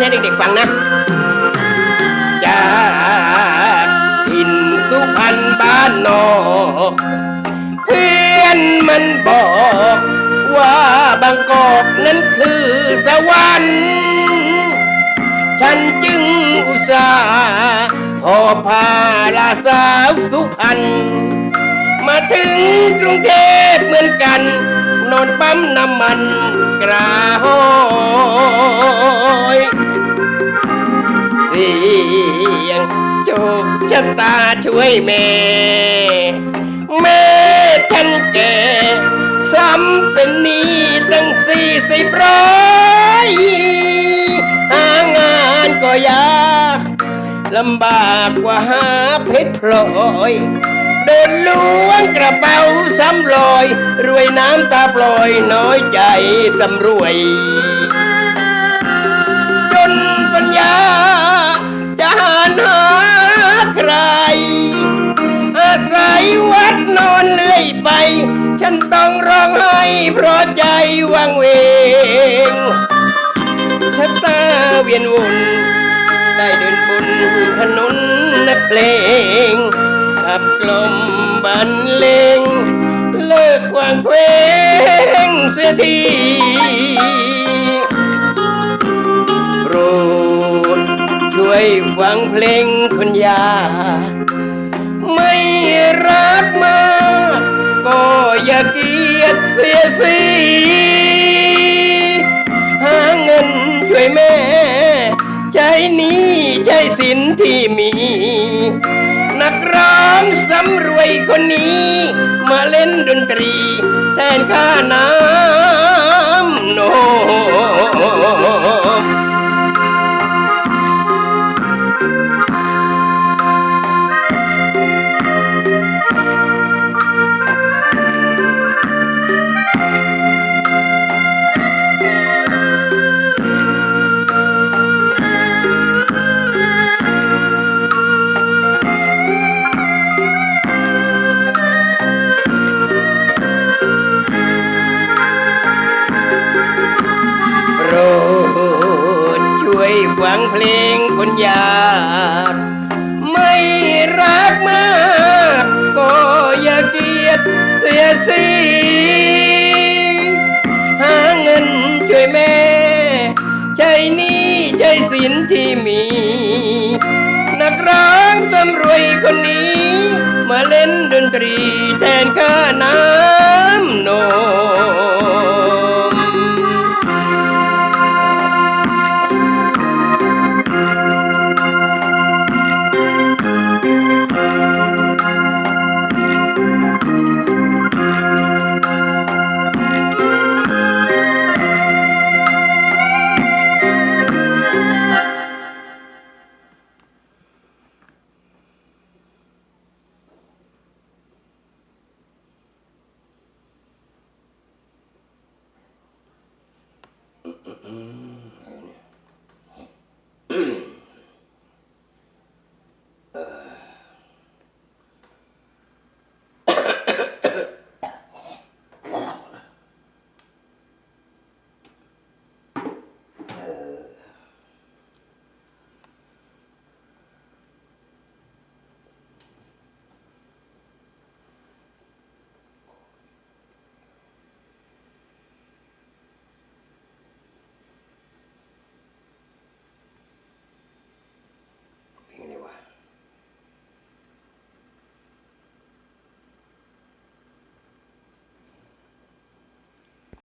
แล้วเล่นให้เด็กๆฟังนะจากถิ่นสุพรรณบ้านนอกเพื่อนมันบอก ว่าบางกอกนั้นคือสวรรค์ฉันจึงอุตส่าห์หอบพาลาสาวสุพรรณมาถึงกรุงเทพเหมือนกัน นอนปั๊มน้ำมันกระห้ คชะตาช่วยแม่ แม่ฉันแก่ซ้ำเป็นนี้ตั้งสี่สิบร้อยหางานก็ยากลำบากกว่าหาเพชรพลอยเดินล้วงกระเป๋าซ้ำลอย รวยน้ำตาปล่อยน้อยใจสำรวยจนปัญญาจะหานหา นต้องร้องไห้เพราะใจวังเวงชะตาเวียนวนได้เดินบนถนนนักเพลงขับกลมบันเลงเลิกควางเพลงเสียทีโปรดช่วยฟังเพลงคุณยา ไม่รักมา ก็อย่าเกียดเสียสีหาเงินช่วยแม่ ใจนี้ใจสินที่มี นักร้องสำรวยคนนี้ มาเล่นดนตรี แทนค่าน้ำ ช่วยฟังเพลงคนยากไม่รักมากก็อย่าเกียดเสียสีหาเงินช่วยแม่ใช้นี้ใช้สินที่มี นักร้องสำรวยคนนี้ มาเล่นดนตรีแทนค่าน้ำ